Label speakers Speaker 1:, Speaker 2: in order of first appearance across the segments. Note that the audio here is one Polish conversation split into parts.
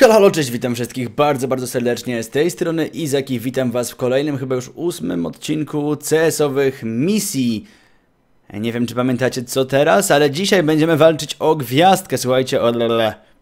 Speaker 1: Halo, halo, cześć, witam wszystkich bardzo, bardzo serdecznie. Z tej strony Izak i witam was w kolejnym, chyba już ósmym odcinku CS-owych misji. Nie wiem, czy pamiętacie co teraz, ale dzisiaj będziemy walczyć o gwiazdkę, słuchajcie, o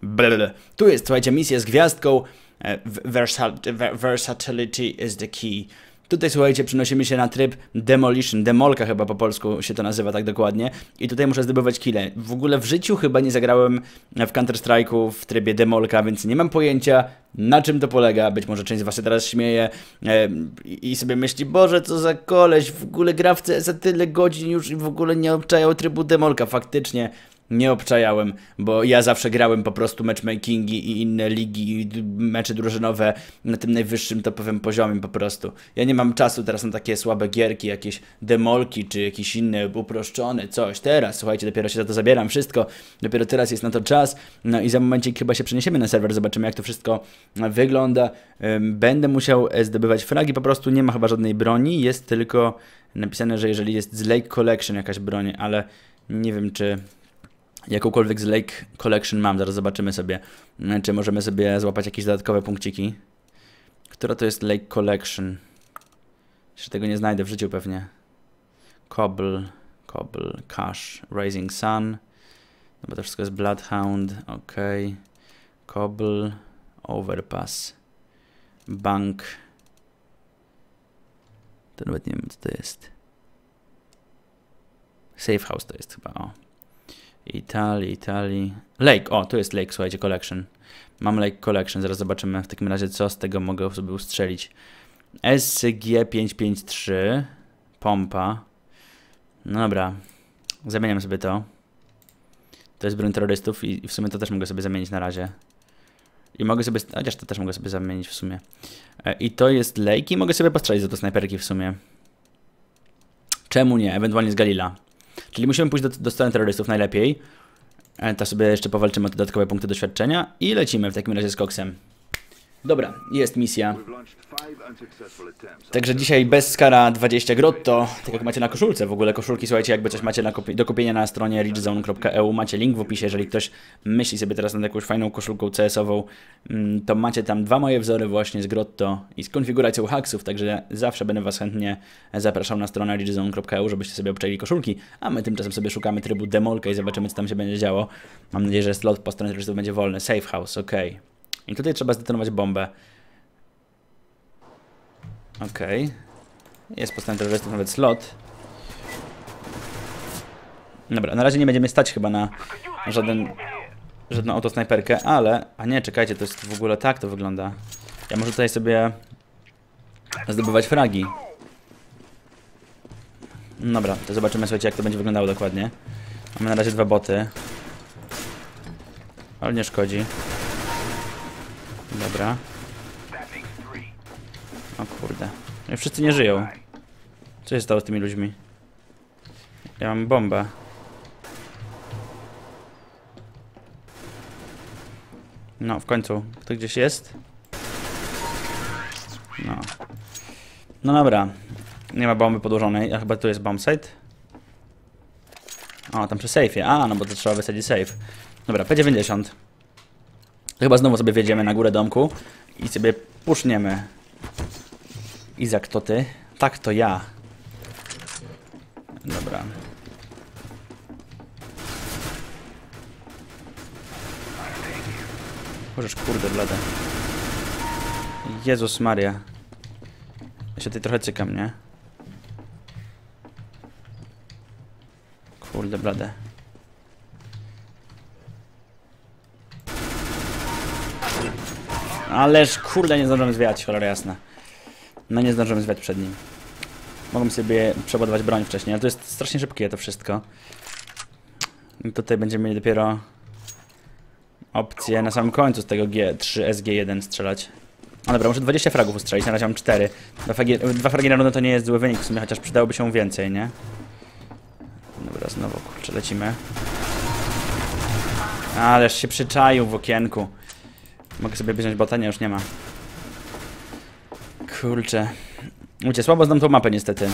Speaker 1: blele. Tu jest, słuchajcie, misja z gwiazdką. E, versat- ver- Versatility is the key. Tutaj, słuchajcie, przenosimy się na tryb Demolition, Demolka chyba po polsku się to nazywa tak dokładnie. I tutaj muszę zdobywać kile. W ogóle w życiu chyba nie zagrałem w Counter-Strike'u w trybie Demolka, więc nie mam pojęcia na czym to polega. Być może część z was się teraz śmieje e, i sobie myśli, Boże, co za koleś, w ogóle gra w CS tyle godzin już i w ogóle nie obczajał trybu Demolka. Faktycznie nie obczajałem, bo ja zawsze grałem po prostu matchmakingi i inne ligi, i mecze drużynowe na tym najwyższym topowym poziomie po prostu. Ja nie mam czasu teraz na takie słabe gierki, jakieś demolki, czy jakieś inne uproszczone coś. Teraz, słuchajcie, dopiero się za to zabieram, wszystko. Dopiero teraz jest na to czas. No i za momencik chyba się przeniesiemy na serwer, zobaczymy jak to wszystko wygląda. Ym, Będę musiał e, zdobywać fragi, po prostu nie ma chyba żadnej broni, jest tylko napisane, że jeżeli jest z Lake Collection jakaś broń, ale nie wiem czy jakąkolwiek z Lake Collection mam, zaraz zobaczymy sobie, mm, czy możemy sobie złapać jakieś dodatkowe punkciki. Która to jest Lake Collection? Jeszcze tego nie znajdę w życiu pewnie. Cobble, Cobble, Cash, Rising Sun. No bo to wszystko jest Bloodhound, ok. Cobble, Overpass, Bank. To nawet nie wiem co to jest. Safe House to jest chyba, o. Italii, Italii. Lake, o, tu jest Lake, słuchajcie, Collection. Mam Lake Collection, zaraz zobaczymy w takim razie, co z tego mogę sobie ustrzelić. SG553, pompa. No dobra, zamieniam sobie to. To jest broń terrorystów i w sumie to też mogę sobie zamienić na razie. I mogę sobie, chociaż to też mogę sobie zamienić w sumie. E, I to jest Lake i mogę sobie postrzelić za to snajperki w sumie. Czemu nie? Ewentualnie z Galila. Czyli musimy pójść do, do strony terrorystów najlepiej. E, To sobie jeszcze powalczymy o dodatkowe punkty doświadczenia i lecimy w takim razie z koksem. Dobra, jest misja. Także dzisiaj bez skara 20 grotto, tak jak macie na koszulce. W ogóle koszulki, słuchajcie, jakby coś macie do kupienia na stronie richzone.eu, macie link w opisie, jeżeli ktoś myśli sobie teraz nad jakąś fajną koszulką CS-ową, mm, to macie tam dwa moje wzory właśnie z grotto i z konfiguracją haksów, także zawsze będę was chętnie zapraszał na stronę richzone.eu, żebyście sobie obczajili koszulki, a my tymczasem sobie szukamy trybu demolka i zobaczymy, co tam się będzie działo. Mam nadzieję, że slot po stronie będzie wolny. Safe house, ok. I tutaj trzeba zdetonować bombę. Okej. Jest po stronie terrorystów nawet slot. Dobra, na razie nie będziemy stać chyba na żaden, żadną autosnajperkę, ale... A nie, czekajcie, to jest w ogóle tak to wygląda. Ja może tutaj sobie zdobywać fragi. Dobra, to zobaczymy, słuchajcie, jak to będzie wyglądało dokładnie. Mamy na razie dwa boty. Ale nie szkodzi. Dobra. O kurde. Wszyscy nie żyją. Co się stało z tymi ludźmi? Ja mam bombę. No, w końcu. Kto gdzieś jest? No. No dobra. Nie ma bomby podłożonej. A chyba tu jest bomb site. O, tam przy safe'ie. A, no bo to trzeba wysadzić safe. Dobra, P90. To chyba znowu sobie wjedziemy na górę domku i sobie puszniemy. Izak, to ty? Tak, to ja. Dobra. Możesz kurde blade. Jezus Maria. Ja się tutaj trochę cykam, nie? Kurde blade. Ależ kurde nie zdążymy zwiać, cholera jasna. No nie zdążymy zwiać przed nim. Mogłem sobie przeładować broń wcześniej, ale to jest strasznie szybkie to wszystko. I tutaj będziemy mieli dopiero opcję na samym końcu z tego G3 SG1 strzelać. No dobra, muszę 20 fragów ustrzelić, na razie mam 4. Dwa fragi, dwa fragi na rundę to nie jest zły wynik w sumie, chociaż przydałoby się więcej, nie? Dobra, znowu kurczę, lecimy. Ależ się przyczaił w okienku. Mogę sobie wziąć bota? Nie, już nie ma. Kurczę. Ucie, słabo znam tą mapę niestety.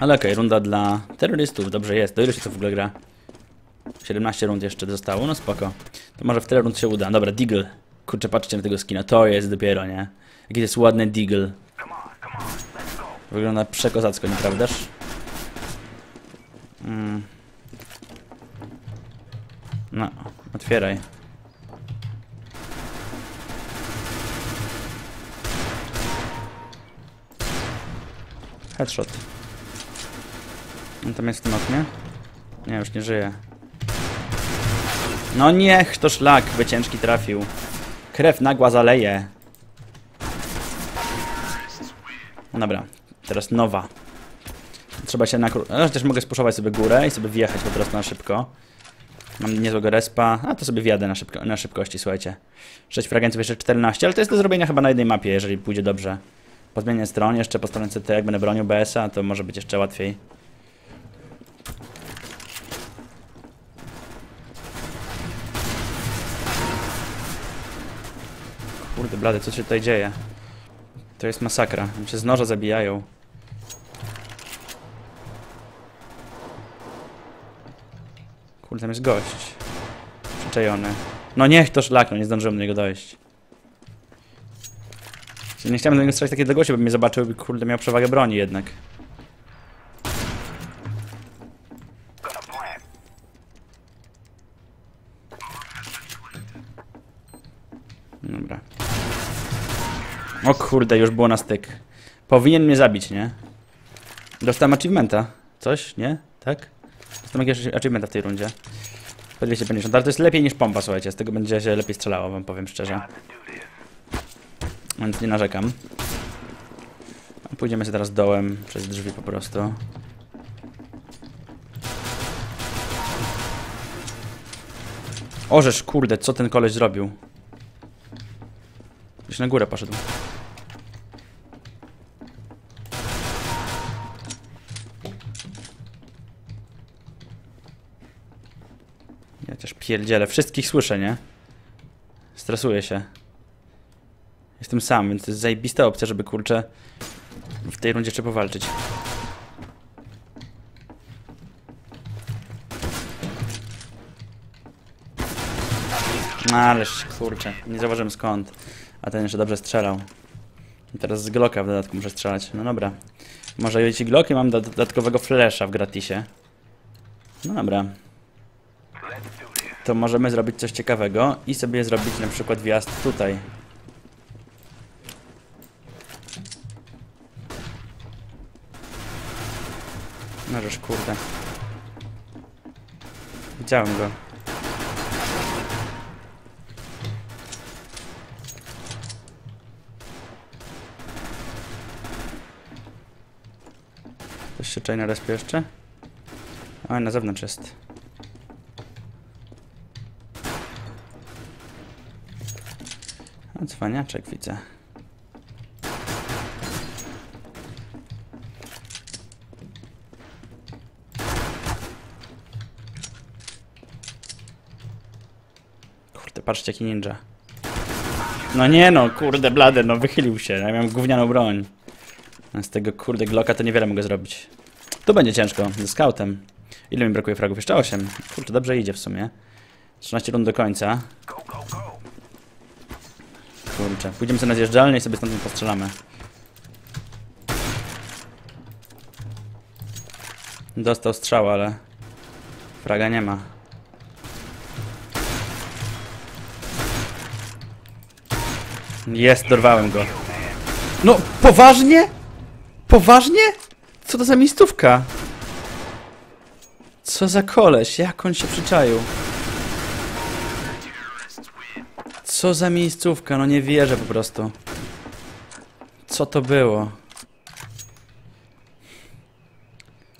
Speaker 1: Ale okej, runda dla terrorystów, dobrze jest. Do ilu się to w ogóle gra? 17 rund jeszcze zostało, no spoko. To może w tyle rund się uda. Dobra, Deagle. Kurczę, patrzcie na tego skina. To jest dopiero, nie? Jaki to jest ładny Deagle. Wygląda przekozacko, nieprawdaż? Mm. No, otwieraj. Headshot. On tam jest w tym oknie? Nie, już nie żyje. No niech to szlak by ciężki trafił. Krew nagła zaleje. Dobra, teraz nowa. Trzeba się na... Chociaż mogę spuszować sobie górę i sobie wjechać po prostu na szybko. Mam niezłego respa, a to sobie wjadę na, szybko, na szybkości, słuchajcie. 6 fragmentów, jeszcze 14, ale to jest do zrobienia chyba na jednej mapie, jeżeli pójdzie dobrze. Po zmianie stron, jeszcze po stronie CT, jak będę bronił BS-a, to może być jeszcze łatwiej. Kurde blady, co się tutaj dzieje? To jest masakra. Oni się z noża zabijają. Kurde, tam jest gość. Przyczajony. No niech to szlak, no nie zdążyłem do niego dojść. Nie chciałem do niego strzelać takiej odległości, bo mnie zobaczył i kurde miał przewagę broni jednak. Dobra. O kurde, już było na styk. Powinien mnie zabić, nie? Dostałem achievementa. Coś, nie? Tak? Dostałem jakiegoś achievementa w tej rundzie. Po 250, ale to jest lepiej niż pompa, słuchajcie. Z tego będzie się lepiej strzelało, wam powiem szczerze. Więc nie narzekam. Pójdziemy sobie teraz dołem, przez drzwi po prostu. Orzesz, kurde, co ten koleś zrobił? Gdzieś na górę poszedł. Ja też pierdzielę. Wszystkich słyszę, nie? Stresuję się. Jestem sam, więc to jest zajebista opcja, żeby kurczę w tej rundzie trzeba powalczyć. Ależ kurczę, nie zauważyłem skąd. A ten jeszcze dobrze strzelał. I teraz z Glocka w dodatku muszę strzelać. No dobra. Może ci Glocki mam do dodatkowego flasha w gratisie. No dobra. To możemy zrobić coś ciekawego i sobie zrobić na przykład wjazd tutaj. No żeż kurde. Widziałem go. Ktoś się czai na respie jeszcze? O, na zewnątrz jest. A cwaniaczek widzę. Kurde, patrzcie jaki ninja. No nie no, kurde blady, no wychylił się, ja miałem gównianą broń. Z tego kurde Glocka to niewiele mogę zrobić. Tu będzie ciężko, ze scoutem. Ile mi brakuje fragów? Jeszcze 8. Kurczę, dobrze idzie w sumie. 13 rund do końca. Kurczę, pójdziemy sobie na zjeżdżalnię i sobie stąd postrzelamy. Dostał strzał, ale fraga nie ma. Jest, dorwałem go. No, poważnie? Poważnie? Co to za miejscówka? Co za koleś? Jak on się przyczaił? Co za miejscówka? No nie wierzę po prostu. Co to było?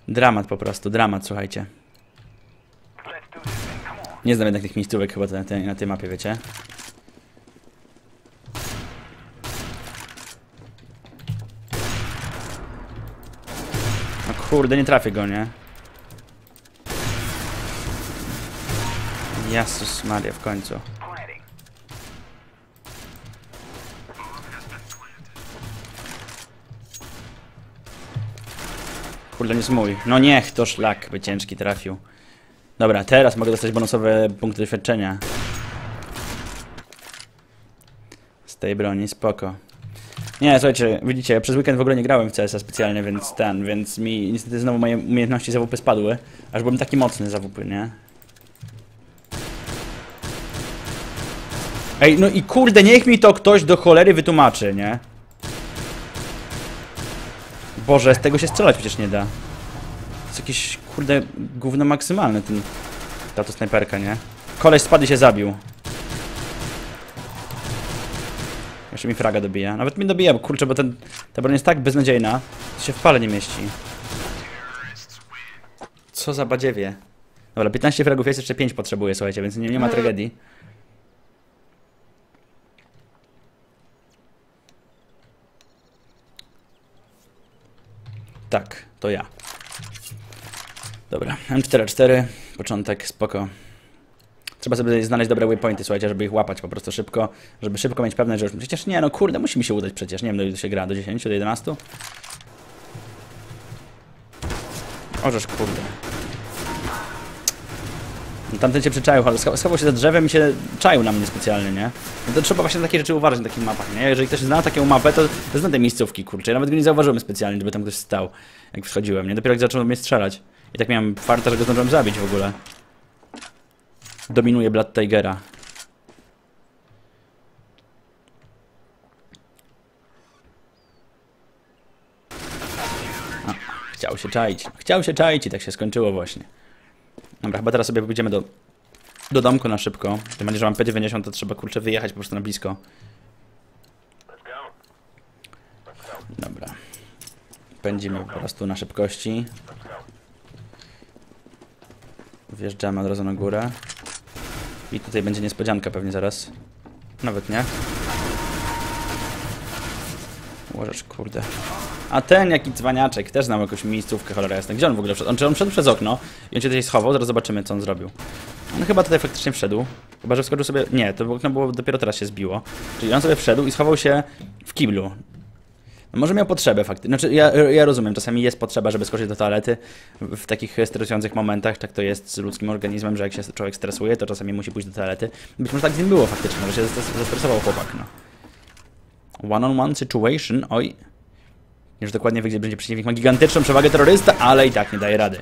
Speaker 1: Dramat po prostu, dramat, słuchajcie. Nie znam jednak tych miejscówek chyba na tej, na tej mapie, wiecie? Kurde, nie trafię go, nie? Jezus Maria, w końcu. Kurde, nie jest mój. No niech to szlak by ciężki trafił. Dobra, teraz mogę dostać bonusowe punkty doświadczenia. Z tej broni, spoko. Nie, słuchajcie, widzicie, przez weekend w ogóle nie grałem w CS-a specjalnie, więc ten, więc mi niestety znowu moje umiejętności zawupy spadły. Aż byłem taki mocny zawupy, nie? Ej, no i kurde, niech mi to ktoś do cholery wytłumaczy, nie? Boże, z tego się strzelać przecież nie da. To jest jakieś, kurde, gówno maksymalne ten... Ta to snajperka, nie? Koleś spadł i się zabił. Jeszcze mi fraga dobija. Nawet mi dobija, bo kurczę, bo ten, ta broń jest tak beznadziejna, że się w pale nie mieści. Co za badziewie. Dobra, 15 fragów jest, jeszcze 5 potrzebuję, słuchajcie, więc nie, nie ma tragedii. Tak, to ja. Dobra, M44, początek, spoko. Trzeba sobie znaleźć dobre waypointy, słuchajcie, żeby ich łapać po prostu szybko, żeby szybko mieć pewność, że już... Przecież nie, no kurde, musi mi się udać przecież, nie wiem, do ile się gra, do 10, do 11? Orzesz, kurde. No, tamten się przyczaił, ale scho- schował się za drzewem i się czaił na mnie specjalnie, nie? No to trzeba właśnie na takie rzeczy uważać na takich mapach, nie? Jeżeli ktoś zna taką mapę, to, to zna te miejscówki, kurczę. Ja nawet go nie zauważyłem specjalnie, żeby tam ktoś stał, jak wchodziłem, nie? Dopiero jak zaczął mnie strzelać. I tak miałem farta, że go zdążyłem zabić w ogóle. Dominuje Blood Tigera. A, chciał się czaić. Chciał się czaić i tak się skończyło właśnie. Dobra, chyba teraz sobie pójdziemy do, do domku na szybko. Tym bardziej, że mam P90, to trzeba kurczę wyjechać po prostu na blisko. Dobra. Pędzimy po prostu na szybkości. Wjeżdżamy od razu na górę. I tutaj będzie niespodzianka pewnie zaraz. Nawet nie. Łożesz, kurde. A ten jaki cwaniaczek, też znał jakąś miejscówkę, cholera jasna. Gdzie on w ogóle wszedł? On, czy on wszedł przez okno i on się tutaj schował, zaraz zobaczymy co on zrobił. On chyba tutaj faktycznie wszedł. Chyba, że wskoczył sobie... Nie, to okno było dopiero teraz się zbiło. Czyli on sobie wszedł i schował się w kiblu. Może miał potrzebę faktycznie. Znaczy, ja, ja rozumiem, czasami jest potrzeba, żeby skoczyć do toalety w, takich stresujących momentach. Tak to jest z ludzkim organizmem, że jak się człowiek stresuje, to czasami musi pójść do toalety. Być może tak z nim było faktycznie, że się zestresował chłopak, no. One-on-one -on -one situation, oj. Już dokładnie wie, gdzie będzie przeciwnik. Ma gigantyczną przewagę terrorysta, ale i tak nie daje rady.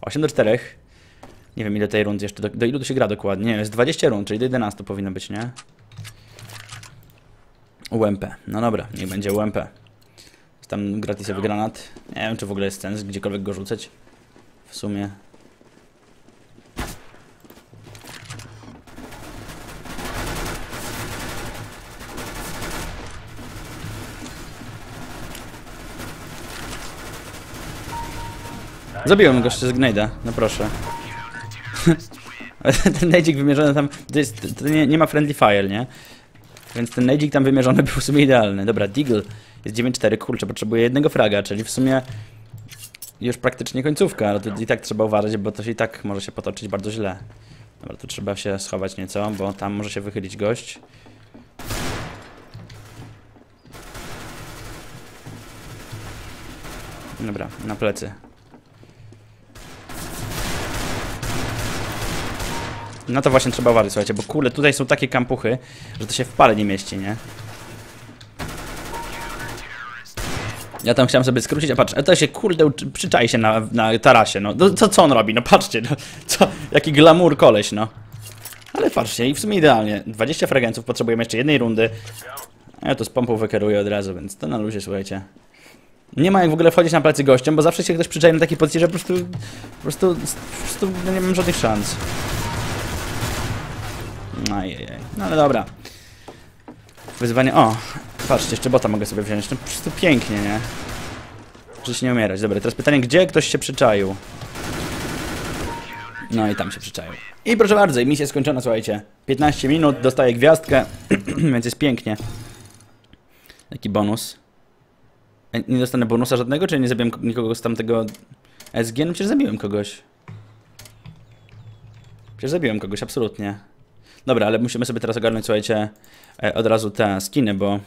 Speaker 1: 8 do 4. Nie wiem ile tej rundy jeszcze, do, do ilu to się gra dokładnie. Nie, jest 20 rund, czyli do 11 powinno być, nie? UMP. No dobra, niech będzie UMP. Tam gratisowy granat. Nie wiem, czy w ogóle jest sens gdziekolwiek go rzucać. W sumie. Zabiłem go jeszcze z Gnade'a, no proszę. Ten nejdzik wymierzony tam, to jest, to nie, nie ma friendly fire, nie? Więc ten nejdzik tam wymierzony był w sumie idealny. Dobra, Deagle jest 9-4, kurczę, potrzebuje jednego fraga, czyli w sumie już praktycznie końcówka, ale to i tak trzeba uważać, bo to się i tak może się potoczyć bardzo źle. Dobra, tu trzeba się schować nieco, bo tam może się wychylić gość. Dobra, na plecy. No to właśnie trzeba uważać, słuchajcie, bo kurde, tutaj są takie kampuchy, że to się w pale nie mieści, nie? Ja tam chciałem sobie skrócić, a patrz, a to się kurde przyczai się na, na tarasie, no. no co, co on robi? No patrzcie, no. Co, jaki glamour koleś, no. Ale patrzcie, i w sumie idealnie. 20 fragmentów, potrzebujemy jeszcze jednej rundy. Ja to z pompą wykeruję od razu, więc to na luzie, słuchajcie. Nie ma jak w ogóle wchodzić na plecy gościom, bo zawsze się ktoś przyczai na takiej pozycji, że po prostu, po prostu, po prostu no nie mam żadnych szans. Ajajaj. No ale dobra. Wyzwanie... O! Patrzcie, jeszcze bota mogę sobie wziąć. No po prostu pięknie, nie? Żyć nie umierać. Dobra, teraz pytanie, gdzie ktoś się przyczaił? No i tam się przyczaił. I proszę bardzo, misja skończona, słuchajcie. 15 minut, dostaję gwiazdkę, więc jest pięknie. Jaki bonus? E, Nie dostanę bonusa żadnego, czy nie zabiłem ko- nikogo z tamtego SG? No przecież zabiłem kogoś. Przecież zabiłem kogoś, absolutnie. Dobra, ale musimy sobie teraz ogarnąć, słuchajcie, e, od razu te skiny, bo...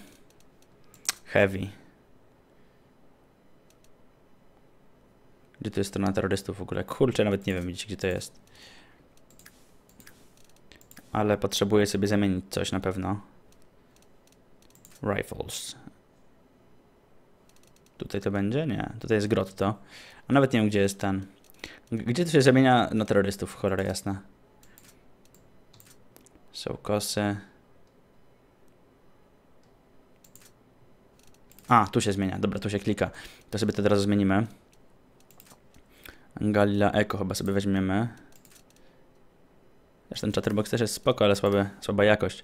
Speaker 1: Heavy. Gdzie to jest strona terrorystów w ogóle? Kurczę, nawet nie wiem, gdzie to jest. Ale potrzebuję sobie zamienić coś na pewno. Rifles. Tutaj to będzie? Nie. Tutaj jest grotto. A nawet nie wiem, gdzie jest ten. Gdzie to się zamienia na terrorystów, cholera jasna. Są kosy. A, tu się zmienia. Dobra, tu się klika. To sobie to teraz zmienimy. Galila Echo chyba sobie weźmiemy. Zresztą ten chatterbox też jest spoko, ale słaby, słaba jakość.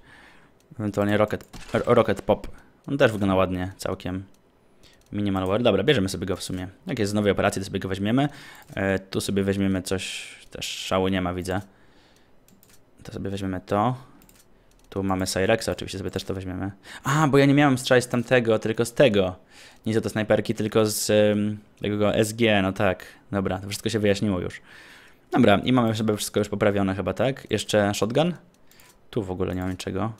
Speaker 1: Ewentualnie Rocket, Rocket Pop. On też wygląda ładnie, całkiem. Minimalware. Dobra, bierzemy sobie go w sumie. Jak jest z nowej operacji, to sobie go weźmiemy. E, tu sobie weźmiemy coś, też szału nie ma, widzę. To sobie weźmiemy to. Tu mamy Cyrexa, oczywiście sobie też to weźmiemy. A, bo ja nie miałem strzelać z tamtego, tylko z tego. Nie z snajperki, tylko z tego SG, no tak. Dobra, to wszystko się wyjaśniło już. Dobra, i mamy sobie wszystko już poprawione chyba, tak? Jeszcze shotgun? Tu w ogóle nie mam niczego.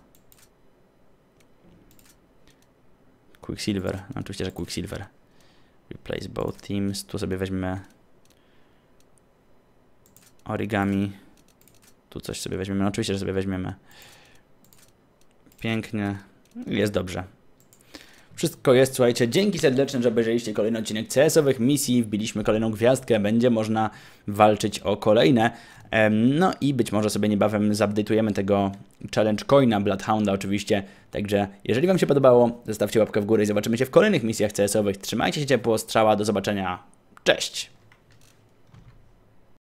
Speaker 1: Quicksilver, no, oczywiście, że Quicksilver. Replace both teams, tu sobie weźmiemy origami. Tu coś sobie weźmiemy, no, oczywiście, że sobie weźmiemy. Pięknie, jest dobrze. Wszystko jest, słuchajcie, dzięki serdeczne, że obejrzeliście kolejny odcinek CS-owych misji, wbiliśmy kolejną gwiazdkę, będzie można walczyć o kolejne. No i być może sobie niebawem zupdate'ujemy tego challenge coina Bloodhounda oczywiście, także jeżeli Wam się podobało, zostawcie łapkę w górę i zobaczymy się w kolejnych misjach CS-owych. Trzymajcie się ciepło, strzała, do zobaczenia, cześć!